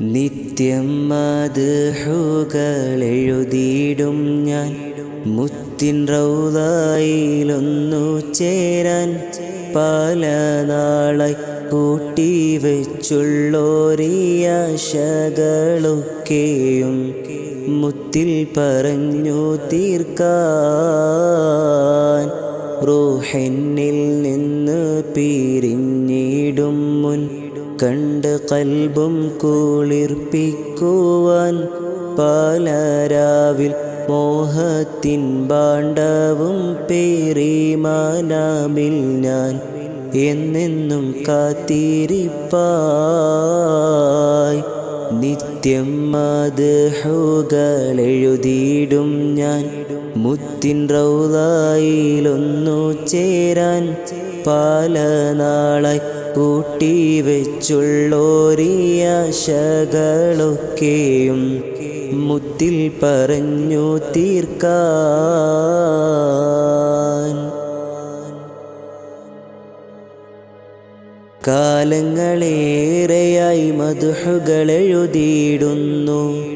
നിത്യം മധുഹുകളെഴുതിയിടും ഞാൻ. മുത്തിൻ റൗതായിലൊന്നു ചേരാൻ പല നാളായി കൂട്ടി വെച്ചുള്ളോരിയാശകളൊക്കെയും മുത്തിൽ പറഞ്ഞു തീർക്കാൻ. റൂഹെന്നിൽ നിന്ന് പിരിഞ്ഞിടും മുൻ കണ്ട് കൽബും കൂളിർപ്പിക്കുവാൻ പാലാരാവിൽ മോഹത്തിൻ പാണ്ഡവും പേറിമാനാമിൽ ഞാൻ എന്നെന്നും കാത്തിരിപ്പായി. നിത്യം മധുഹുകളെഴുതിയിടും ഞാൻ. മുത്തിൻ റൗലായിലൊന്നു ചേരാൻ പല നാളായി കൂട്ടി വെച്ചുള്ളോരിയാശകളൊക്കെയും മുത്തിൽ പറഞ്ഞു തീർക്കാൻ. കാലങ്ങളേറെയായി മധുഹുകളെഴുതിയിടുന്നു.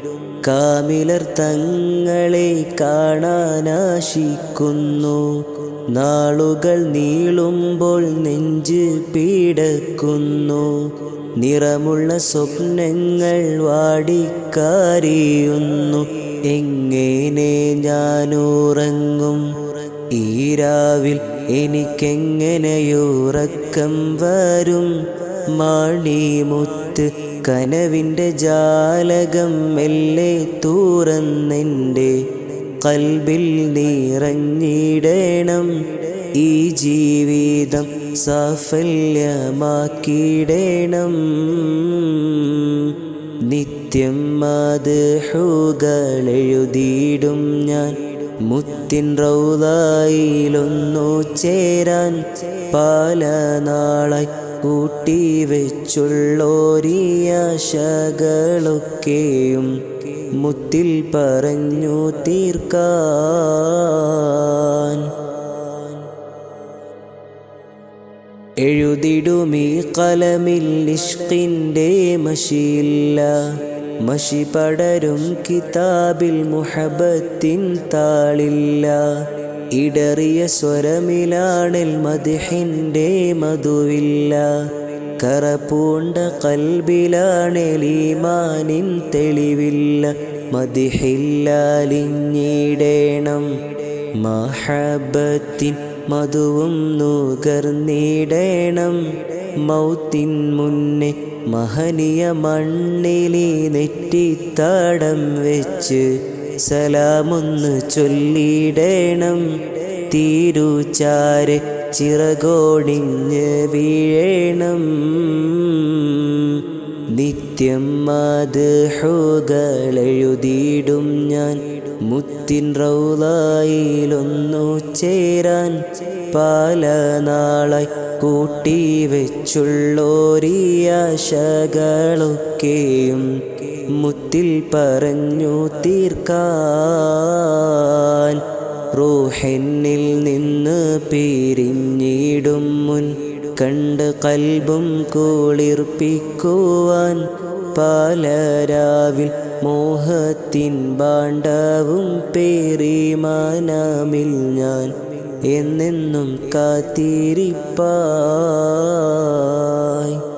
കാമിലർ തങ്ങളെ കാണാനാശിക്കുന്നു. നാളുകൾ നീളുമ്പോൾ നെഞ്ച് പീടക്കുന്നു നിറമുള്ള സ്വപ്നങ്ങൾ വാടിക്കാരിയുന്നു. എങ്ങനെ ഞാനുറങ്ങും? ഈരാവിൽ രാവിൽ എനിക്കെങ്ങനെയുറക്കം വരും? മാണിമുത്ത് കനവിന്റെ ജാലകം മെല്ലെ തൂറന്നെന്റെ കൽബിൽ നിറഞ്ഞിടണം ഈ ജീവിതം സാഫല്യമാക്കിയിടണം നിത്യം മധുഹുകളെഴുതിയിടും ഞാൻ. മുത്തിൻ റൗതായിലൊന്നു ചേരാൻ പല നാളായി കൂട്ടി വെച്ചുള്ളോരിയാശകളൊക്കെയും മുത്തിൽ പറഞ്ഞു തീർക്കാൻ. എഴുതിടുമീ കലമിൽ ഇഷ്കിന്റെ മഷിയില്ല മഷി പടരും കിതാബിൽ മുഹബത്തിൻ താളില്ല. ഇടറിയ സ്വരമിലാണിൽ മതിഹിന്റെ മധുവില്ല. കറപൂണ്ട കൽബിലാണെലീമാനിൻ തെളിവില്ല. മതിഹില്ലാലിഞ്ഞിടേണം. മഹബത്തിൻ മധുവും നുകർന്നിടേണം. മൗത്തിൻ മുന്നേ മഹനീയ മണ്ണിലി നെറ്റിത്തടം വെച്ച് സലാമൊന്ന് ചൊല്ലിടേണം. തീരുചാര് ചിറകോടിഞ്ഞ് വീഴണം. നിത്യം മധുഹുകളെഴുതിയിടും ഞാൻ. മുത്തിൻ റൗലായിലൊന്നു ചേരാൻ പല നാളായി കൂട്ടി വെച്ചുള്ളോരിയാശകളൊക്കെയും മുത്തിൽ പറഞ്ഞു തീർക്കാൻ റൂഹെന്നിൽ നിന്ന് പിരിഞ്ഞിടും മുൻ കണ്ട് കൽബും കുളിർപ്പിക്കുവാൻ പാലരാവിൽ മോഹത്തിൻ ബാണ്ഡവും പേറിമാനാമിൽ ഞാൻ എന്നെന്നും കാത്തിരിപ്പായി.